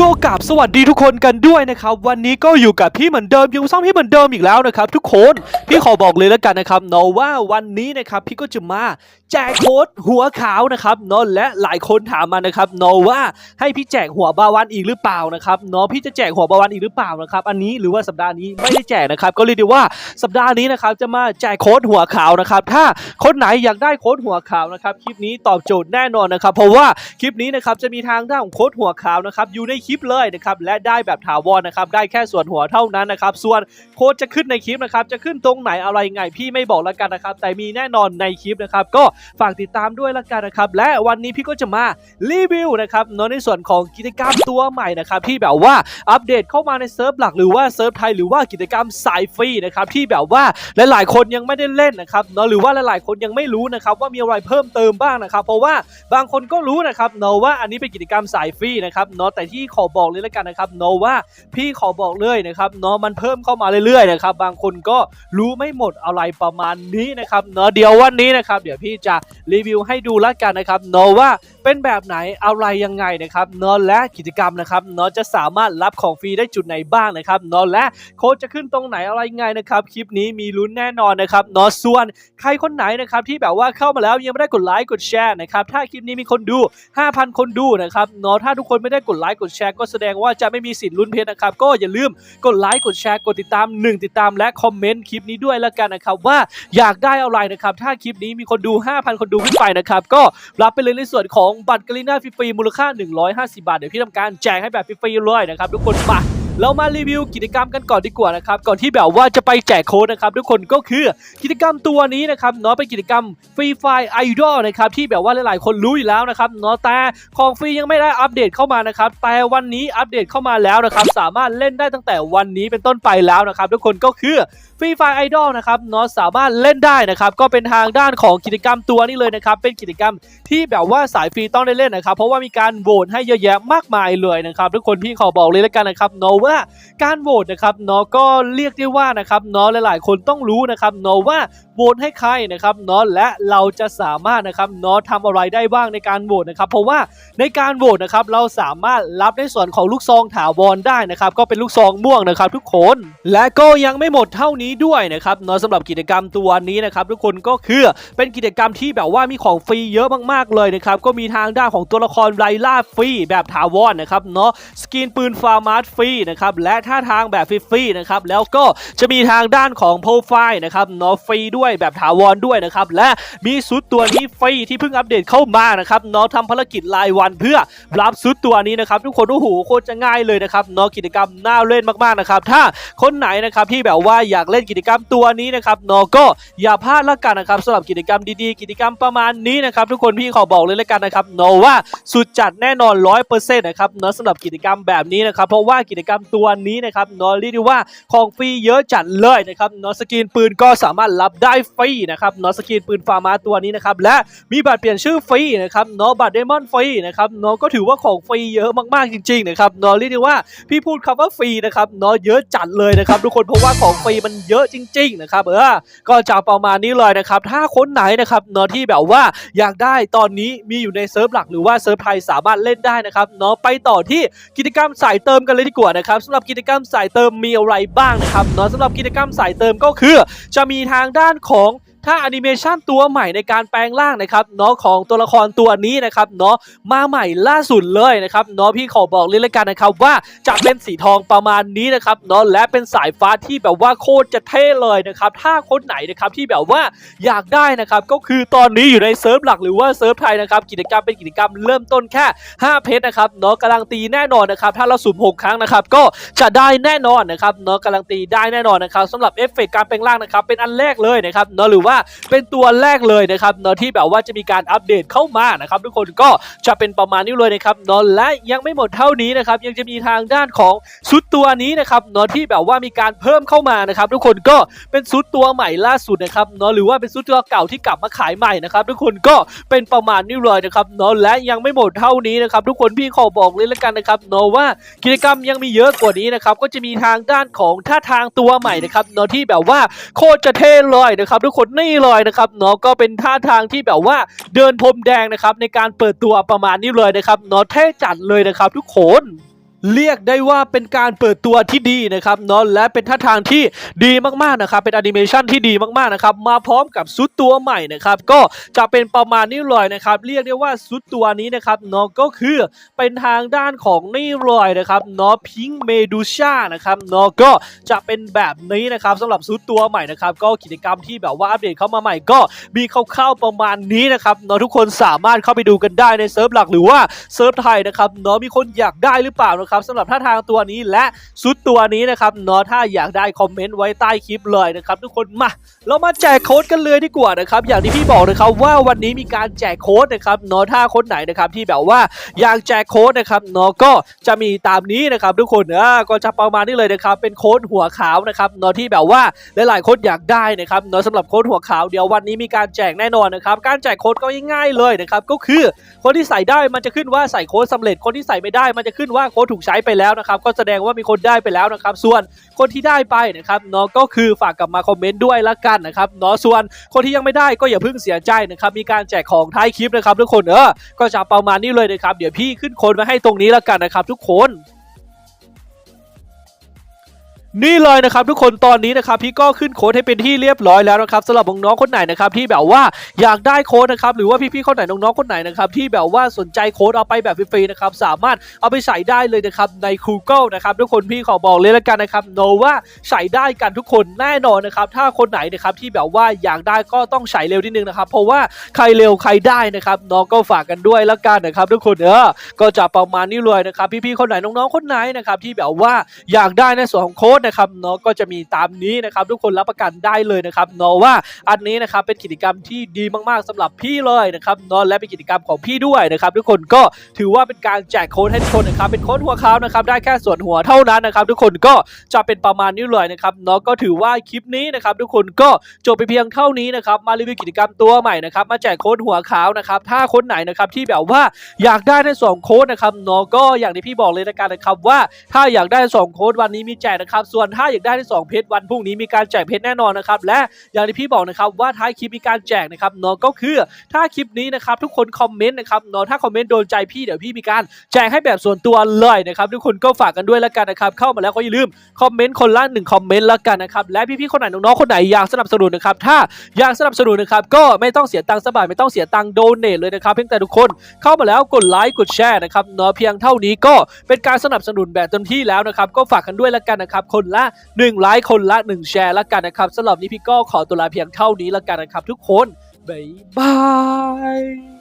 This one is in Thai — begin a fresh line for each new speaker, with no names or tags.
ก็กราบสวัสดีทุกคนกันด้วยนะครับ วันนี้ก็อยู่กับพี่เหมือนเดิมอยู่ซ่องพี่เหมือนเดิมอีกแล้วนะครับทุกคนพี่ขอบอกเลยแล้วกันนะครับเนาะว่าวันนี้นะครับพี่ก็จะมาแจกโค้ดหัวขาวนะครับเนาะและหลายคนถามมานะครับเนาะว่าให้พี่แจกหัวบาวันอีกหรือเปล่านะครับเนาะพี่จะแจกหัวบาวันอีกหรือเปล่านะครับอันนี้หรือว่าสัปดาห์นี้ไม่ได้แจกนะครับก็เรียกได้ว่าสัปดาห์นี้นะครับจะมาแจกโค้ดหัวขาวนะครับถ้าคนไหนอยากได้โค้ดหัวขาวนะครับคลิปนี้ตอบโจทย์แน่นอนนะครับเพราะว่าคลิปนี้นะครับจะมีทางด้านของโค้ดหัวขาวนะครับอยู่ในคลิปเลยนะครับและได้แบบถาวรนะครับได้แค่ส่วนหัวเท่านั้นนะครับส่วนโค้ดจะขึ้นในคลิปนะครับจะขึ้นตรงไหนอะไรไงพี่ไม่บอกแล้วกันนะครับแต่มีแน่นอนในคลิปนะครับก็ฝากติดตามด้วยแล้วกันนะครับและวันนี้พี่ก็จะมารีวิวนะครับเนาะในส่วนของกิจกรรมตัวใหม่นะครับที่แบบว่าอัปเดตเข้ามาในเซิร์ฟหลักหรือว่าเซิร์ฟไทยหรือว่ากิจกรรมสายฟรีนะครับที่แบบว่าหลายๆคนยังไม่ได้เล่นนะครับเนาะหรือว่าหลายๆคนยังไม่รู้นะครับว่ามีอะไรเพิ่มเติมบ้างนะครับ เพราะว่าบางคนก็รู้นะครับเนาะว่าอันนี้เป็นกิจกรรมสายฟรีนะครับเนาะแต่ที่ขอบอกเลยแล้วกันนะครับเนาะว่าพี่ขอบอกเลยนะครับเนาะมันเพิ่มเข้ามาเรื่อยๆนะครับบางคนก็รู้ไม่หมดอะไรประมาณนี้นะครับเนาะเดี๋ยววันนี้นะครับ เดี๋ยวพี่จะ รีวิวให้ดูแล้วกันนะครับเนาะว่าเป็นแบบไหนอะไรยังไงนะครับเนาะและกิจกรรมนะครับเนาะจะสามารถรับของฟรีได้จุดไหนบ้างนะครับเนาะและโค้ดจะขึ้นตรงไหนอะไรยังไงนะครับคลิปนี้มีลุ้นแน่นอนนะครับเนาะส่วนใครคนไหนนะครับที่แบบว่าเข้ามาแล้วยังไม่ได้กดไลค์กดแชร์นะครับถ้าคลิปนี้มีคนดู 5,000 คนดูนะครับเนาะถ้าทุกคนไม่ได้กดไลค์กดแชร์ก็แสดงว่าจะไม่มีสิทธิ์ลุ้นเพชรนะครับก็อย่าลืมกดไลค์กดแชร์กดติดตาม 1 ติดตามและคอมเมนต์คลิปนี้ด้วยแล้วกันนะครับว่าอยากได้อะไรนะครับถ้าคลิปนี้มีคนดู 5,000 คนดูขึ้นไปนะครับ ก็รับไปเลยในส่วนของบัตรกรีน่าฟรีมูลค่า 150 บาท เดี๋ยวพี่ทำการแจกให้แบบฟรีๆเลยนะครับทุกคนมาเรามารีวิวกิจกรรมกันก่อนดีกว่านะครับก่อนที่แบบว่าจะไปแจกโค้ดนะครับทุกคนก็คือกิจกรรมตัวนี้นะครับเนาะเป็นกิจกรรมฟรีไฟไอดอลนะครับที่แบบว่าหลายๆ คนรู้อยู่แล้วนะครับเนาะแต่ของฟรียังไม่ได้อัปเดตเข้ามานะครับแต่วันนี้อัปเดตเข้ามาแล้วนะครับสามารถเล่นได้ตั้งแต่วันนี้เป็นต้นไปแล้วนะครับทุกคนก็คือฟรีไฟไอดอลนะครับเนาะสามารถเล่นได้นะครับก็เป็นทางด้านของกิจกรรมตัวนี้เลยนะครับเป็นกิจกรรมที่แบบว่าสายฟรีต้องได้เล่นนะครับเพราะว่ามีการโหวตให้เยอะแยะมากมายเลยนะครับทุกคนพี่ขอบอกเลยแล้วกันนะครับเนาะว่าการโหวตนะครับเนาะก็เรียกได้ว่านะครับเนาะหลาย ๆ คนต้องรู้นะครับเนาะว่าโหวตให้ใครนะครับเนาะและเราจะสามารถนะครับเนาะทำอะไรได้บ้างในการโหวตนะครับเพราะว่าในการโหวตนะครับเราสามารถรับในส่วนของลูกซองถาวรได้นะครับก็เป็นลูกซองม่วงนะครับทุกคน และก็ยังไม่หมดเท่านี้ด้วยนะครับเนาะสำหรับกิจกรรมตัวนี้นะครับทุกคนก็คือเป็นกิจกรรมที่แบบว่ามีของฟรีเยอะมากๆเลยนะครับก็มีทางด้านของตัวละครไลล่าฟรีแบบถาวรนะครับเนาะสกินปืนฟาร์มาร์ฟรีนะครับและท่าทางแบบฟรีๆนะครับแล้วก็จะมีทางด้านของโปรไฟล์นะครับเนาะฟรีด้วยแบบถาวรด้วยนะครับและมีซุดตัวนี้ฟรีที่เพิ่งอัปเดตเข้ามานะครับเนาะทำภารกิจรายวันเพื่อรับซุดตัวนี้นะครับทุกคนโอ้โหโคตรจะง่ายเลยนะครับเนาะกิจกรรมน่าเล่นมากๆนะครับถ้าคนไหนนะครับที่แบบว่าอยากเล่นกิจกรรมตัวนี้นะครับนาะก็อย่าพลาดละกันนะครับสำหรับกิจกรรมดีๆ กิจกรรมประมาณนี้นะครับ ทุกคนพี่ขอบอกเลยละกันนะครับนาะว่าสุดจัดแน่นอนร้อยเปอร์เซ็นต์นะครับเนาะสำหรับกิจกรรมแบบนี้นะครับเพราะว่ากิจกรรมตัวนี้นะครับนาะเรียกได้ว่าของฟรีเยอะจัดเลยนะครับเนาะสกินปืนก็สามารถรับได้ฟรีนะครับเนาะสกินปืนฟาร์มาตัวนี้นะครับและมีบัตรเปลี่ยนชื่อฟรีนะครับเนาะบัตรเดมอนฟรีนะครับนาะก็ถือว่าของฟรีเยอะมากๆจริงๆนะครับนาะเรียกได้ว่าพี่พูดคำว่าฟรีนะครับเนาะเยอะจัดเลยนะครับทุกคนเพราะว่าของฟรีมันเยอะจริง ๆ นะครับเออก็จะประมาณนี้เลยนะครับ ถ้าคนไหนนะครับเนาะที่แบบว่าอยากได้ตอนนี้มีอยู่ในเซิร์ฟหลักหรือว่าเซิร์ฟไทยสามารถเล่นได้นะครับเนาะไปต่อที่กิจกรรมสายเติมกันเลยดีกว่านะครับสำหรับกิจกรรมสายเติมมีอะไรบ้างนะครับเนาะสำหรับกิจกรรมสายเติมก็คือ จะมีทางด้านของ ถ้าแอนิเมชันตัวใหม่ในการแปลงร่างนะครับเนาะของตัวละครตัวนี้นะครับเนาะมาใหม่ล่าสุดเลยนะครับเนาะพี่ขอบอกเลยละกันนะครับว่าจะเป็นสีทองประมาณนี้นะครับเนาะและเป็นสายฟ้าที่แบบว่าโคตรจะเท่เลยนะครับถ้าคนไหนนะครับที่แบบว่าอยากได้นะครับก็คือตอนนี้อยู่ในเซิร์ฟหลักหรือว่าเซิร์ฟไทยนะครับกิจกรรมเป็นกิจกรรมเริ่มต้นแค่ 5 เพชรนะครับเนาะกำลังตีแน่นอนนะครับถ้าเราสุ่ม6ครั้งนะครับก็จะได้แน่นอนนะครับเนาะกำลังตีได้แน่นอนนะครับสำหรับเอฟเฟกต์การแปลงร่างนะครับเป็นอันแรกเลยนะครับเนาะหรือว่าเป็นตัวแรกเลยนะครับเนาะที่แบบว่าจะมีการอัปเดตเข้ามานะครับทุกคนก็จะเป็นประมาณนี้เลยนะครับเนาะและยังไม่หมดเท่านี้นะครับยังจะมีทางด้านของชุดตัวนี้นะครับเนาะที่แบบว่ามีการเพิ่มเข้ามานะครับทุกคนก็เป็นชุดตัวใหม่ล่าสุดนะครับเนาะหรือว่าเป็นชุดตัวเก่าที่กลับมาขายใหม่นะครับทุกคนก็เป็นประมาณนี้เลยนะครับเนาะและยังไม่หมดเท่านี้นะครับทุกคนพี่ขอบอกเลยแล้วกันนะครับเนาะว่ากิจกรรมยังมีเยอะกว่านี้นะครับก็จะมีทางด้านของท่าทางตัวใหม่นะครับเนาะที่แบบว่าโคตรจะเท่เลยนะครับทุกคนนี่เลยนะครับเนาะก็เป็นท่าทางที่แบบว่าเดินพรมแดงนะครับในการเปิดตัวประมาณนี้เลยนะครับเนาะเท่จัดเลยนะครับทุกคน เรียกได้ว่าเป็นการเปิดตัวที่ดีนะครับเนาะและเป็นท่าทางที่ดีมากๆนะครับเป็นแอนิเมชันที่ดีมากๆนะครับมาพร้อมกับซุดตัวใหม่นะครับก็จะเป็นประมาณนี้เลยนะครับเรียกได้ว่าซุดตัวนี้นะครับเนาะก็คือเป็นทางด้านของนี่เลยนะครับเนาะพิงเมดูช่านะครับเนาะก็จะเป็นแบบนี้นะครับสำหรับซุดตัวใหม่นะครับก็กิจกรรมที่แบบว่าอัปเดตเข้ามาใหม่ก็มีคร่าวๆประมาณนี้นะครับเนาะทุกคนสามารถเข้าไปดูกันได้ในเซิร์ฟหลักหรือว่าเซิร์ฟไทยนะครับเนาะมีคนอยากได้หรือเปล่านะครับสำหรับท่าทางตัวนี้และซุดตัวนี้นะครับเนาะถ้าอยากได้คอมเมนต์ไว้ใต้คลิปเลยนะครับทุกคนมาเรามาแจกโค้ดกันเลยดีกว่านะครับอย่างที่พี่บอกนะครับว่าวันนี้มีการแจกโค้ดนะครับเนาะถ้าคนไหนนะครับที่แบบว่าอยากแจกโค้ดนะครับเนาะก็จะมีตามนี้นะครับทุกคนอ่าก็จะประมาณนี้เลยนะครับเป็นโค้ดหัวขาวนะครับเนาะที่แบบว่าหลายๆคนอยากได้นะครับเนาะสำหรับโค้ดหัวขาวเดี๋ยววันนี้มีการแจกแน่นอนนะครับการแจกโค้ดก็ง่ายๆเลยนะครับก็คือคนที่ใส่ได้มันจะขึ้นว่าใส่โค้ดสำเร็จคนที่ใส่ไม่ได้มันจะขึ้นว่าโค้ดถูกใช้ไปแล้วนะครับก็แสดงว่ามีคนได้ไปแล้วนะครับ ส่วนคนที่ได้ไปนะครับเนาะก็คือฝากกลับมาคอมเมนต์ด้วยละกันนะครับเนาะส่วนคนที่ยังไม่ได้ก็อย่าเพิ่งเสียใจนะครับมีการแจกของท้ายคลิปนะครับทุกคนเออก็จะประมาณนี้เลยนะครับเดี๋ยวพี่ขึ้นคนมาให้ตรงนี้ละกันนะครับทุกคน นี่เลยนะครับทุกคนตอนนี้นะครับพี่ก็ขึ้นโค้ดให้เป็นที่เรียบร้อยแล้วนะครับสำหรับน้องๆคนไหนนะครับที่แบบว่าอยากได้โค้ดนะครับหรือว่าพี่ๆคนไหนน้องๆคนไหนนะครับที่แบบว่าสนใจโค้ดเอาไปแบบฟรีๆนะครับสามารถเอาไปใส่ได้เลยนะครับใน Google นะครับทุกคนพี่ขอบอกเลยละกันนะครับโนว่าใส่ได้กันทุกคนแน่นอนนะครับถ้าคนไหนนะครับที่แบบว่าอยากได้ก็ต้องใส่เร็วนิดนึงนะครับเพราะว่าใครเร็วใครได้นะครับน้องก็ฝากกันด้วยละกันนะครับทุกคนเออก็จะประมาณนี้เลยนะครับพี่ๆคนไหนน้องๆคนไหนนะครับที่แบบว่าอยากได้ในส่วนของโค้ดนะครับเนาะก็จะมีตามนี้นะครับทุกคนรับประกันได้เลยนะครับเนาะว่าอันนี้นะครับเป็นกิจกรรมที่ดีมากๆสำหรับพี่เลยนะครับเนาะและเป็นกิจกรรมของพี่ด้วยนะครับทุกคนก็ถือว่าเป็นการแจกโค้ดให้ทุกคนนะครับเป็นโค้ดหัวขาวนะครับได้แค่ส่วนหัวเท่านั้นนะครับทุกคนก็จะเป็นประมาณนี้เลยนะครับเนาะก็ถือว่าคลิปนี้นะครับทุกคนก็จบไปเพียงเท่านี้นะครับมารีวิวกิจกรรมตัวใหม่นะครับมาแจกโค้ดหัวขาวนะครับถ้าคนไหนนะครับที่แบบว่าอยากได้ในสองโค้ดนะครับเนาะก็อย่างที่พี่บอกเลยนะครับว่าถ้าอยากได้สองโค้ดวันนี้มีแจกนะครับส่วนถ้าอยากได้ที่สองเพชรวันพรุ่งนี้มีการแจกเพชรแน่นอนนะครับและอย่างที่พี่บอกนะครับว่าท้ายคลิปมีการแจกนะครับเนาะก็คือถ้าคลิปนี้นะครับทุกคนคอมเมนต์นะครับเนาะถ้าคอมเมนต์โดนใจพี่เดี๋ยวพี่มีการแจกให้แบบส่วนตัวเลยนะครับทุกคนก็ฝากกันด้วยแล้วกันนะครับเข้ามาแล้วก็อย่าลืมคอมเมนต์คนละหนึ่งคอมเมนต์แล้วกันนะครับและพี่ๆคนไหนน้องๆคนไหนอยากสนับสนุนนะครับถ้าอยากสนับสนุนนะครับก็ไม่ต้องเสียตังค์สบายไม่ต้องเสียตังค์โดเนทเลยนะครับเพียงแต่ทุกคนเข้ามาแล้วกดไลค์กดแชร์นะครับเนาะเพียงเท่านี้ก็เป็นการสนับสนุนแบบเต็มที่แล้วนะครับก็ฝากกันด้วยแล้วกันนะครับคนละ1ไลค์คนละ 1 แชร์ละกันนะครับสำหรับนี้พี่ก็ขอตัวลาเพียงเท่านี้ละกันนะครับทุกคนบ๊ายบาย